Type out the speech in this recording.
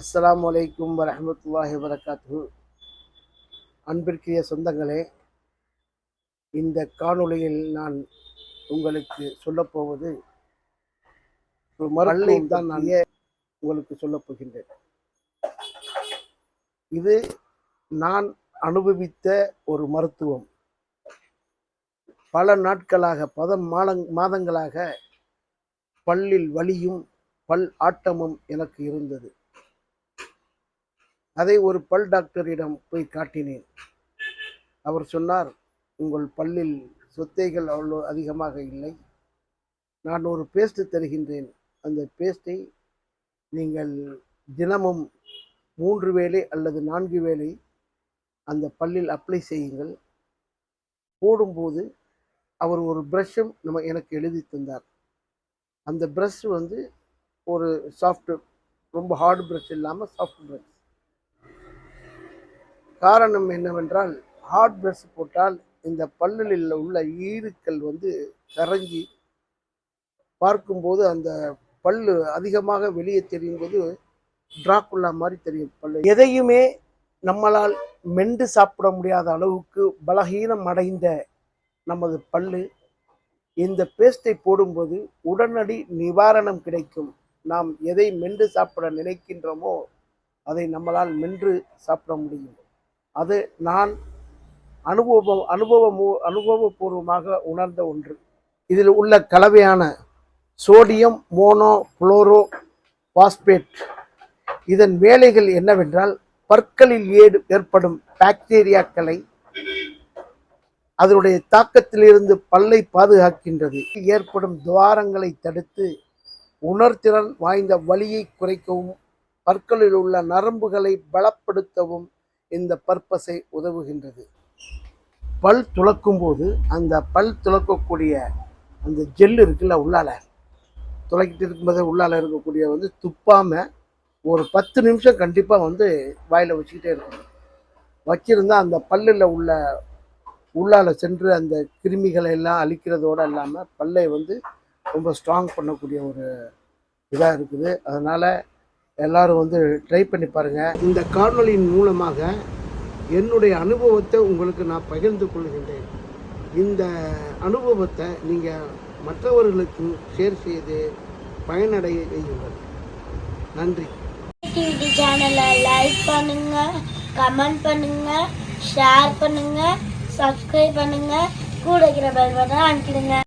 அஸ்ஸலாமு அலைக்கும் வரஹ்மத்துல்லாஹி வரகாத்து அன்பிற்குரிய சொந்தங்களே இந்த காணொளியில் நான் உங்களுக்கு சொல்லப்போவது ஒரு மருத்துவம் தான் நான் உங்களுக்கு சொல்லப் போகின்றேன். இது நான் அனுபவித்த ஒரு மருத்துவம். பல நாட்களாக பத மாதங் மாதங்களாக பல்லில் வலியும் பல் ஆட்டமும் எனக்கு இருந்தது. அதை ஒரு பல் டாக்டரிடம் போய் காட்டினேன். அவர் சொன்னார் உங்கள் பல்லில் சொத்தைகள் அவ்வளோ அதிகமாக இல்லை. நான் ஒரு பேஸ்ட் தருகின்றேன். அந்த பேஸ்ட்டை நீங்கள் தினமும் மூன்று வேளை அல்லது நான்கு வேளை அந்த பல்லில் அப்ளை செய்யுங்கள். போடும்போது அவர் ஒரு ப்ரஷ்ஷும் நம்ம எனக்கு எழுதி தந்தார். அந்த ப்ரஷ் வந்து ஒரு சாஃப்ட் ரொம்ப ஹார்ட் ப்ரஷ் இல்லாமல் சாஃப்ட் ப்ரஷ் காரணம் என்னவென்றால் ஹார்ட் பிரஷ் போட்டால் இந்த பல்லில் உள்ள ஈருக்கள் வந்து கரைஞ்சி பார்க்கும்போது அந்த பல்லு அதிகமாக வெளியே தெரியும் போது டிராக்குல்லா மாதிரி தெரியும் பல்லு. எதையுமே நம்மளால் மென்று சாப்பிட முடியாத அளவுக்கு பலகீனம் அடைந்த நமது பல்லு இந்த பேஸ்டை போடும்போது உடனடி நிவாரணம் கிடைக்கும். நாம் எதை மென்று சாப்பிட நினைக்கின்றோமோ அதை நம்மளால் மென்று சாப்பிட முடியும். அது நான் அனுபவம் அனுபவம் அனுபவபூர்வமாக உணர்ந்த ஒன்று. இதில் உள்ள கலவையான சோடியம் மோனோ புளோரோ பாஸ்பேட். இதன் வேலைகள் என்னவென்றால் பற்களில் ஏடு ஏற்படும் பாக்டீரியாக்களை அதனுடைய தாக்கத்திலிருந்து பல்லை பாதுகாக்கின்றது. ஏற்படும் துவாரங்களை தடுத்து உணர்திறன் வாய்ந்த வலியை குறைக்கவும் பற்களில் உள்ள நரம்புகளை பலப்படுத்தவும் இந்த பர்பஸை உதவுகின்றது. பல் துளக்கும் போது அந்த பல் துளக்கக்கூடிய அந்த ஜெல் இருக்குல்ல உள்ளால துளக்கிட்டு இருக்கும்போது உள்ளால இருக்கக்கூடிய வந்து துப்பாமல் ஒரு பத்து நிமிஷம் கண்டிப்பாக வந்து வாயில் வச்சுக்கிட்டே இருக்கணும். வச்சிருந்தா அந்த பல்லில் உள்ள உள்ளால் சென்று அந்த கிருமிகளை எல்லாம் அழிக்கிறதோடு இல்லாமல் பல்லை வந்து ரொம்ப ஸ்ட்ராங் பண்ணக்கூடிய ஒரு இதாக இருக்குது. அதனால் எல்லாரும் வந்து ட்ரை பண்ணி பாருங்கள் இந்த காணொளியின் மூலமாக என்னுடைய அனுபவத்தை உங்களுக்கு நான் பகிர்ந்து கொள்கின்றேன். இந்த அனுபவத்தை நீங்கள் மற்றவர்களுக்கு ஷேர் செய்து பயனடைய செய்யுங்கள். நன்றி. டிவி சேனலை லைக் பண்ணுங்க கமெண்ட் பண்ணுங்க ஷேர் பண்ணுங்க சப்ஸ்கிரைப் பண்ணுங்க. கூட இருக்கிற பெல் பட்டனை அனுப்பிடுங்க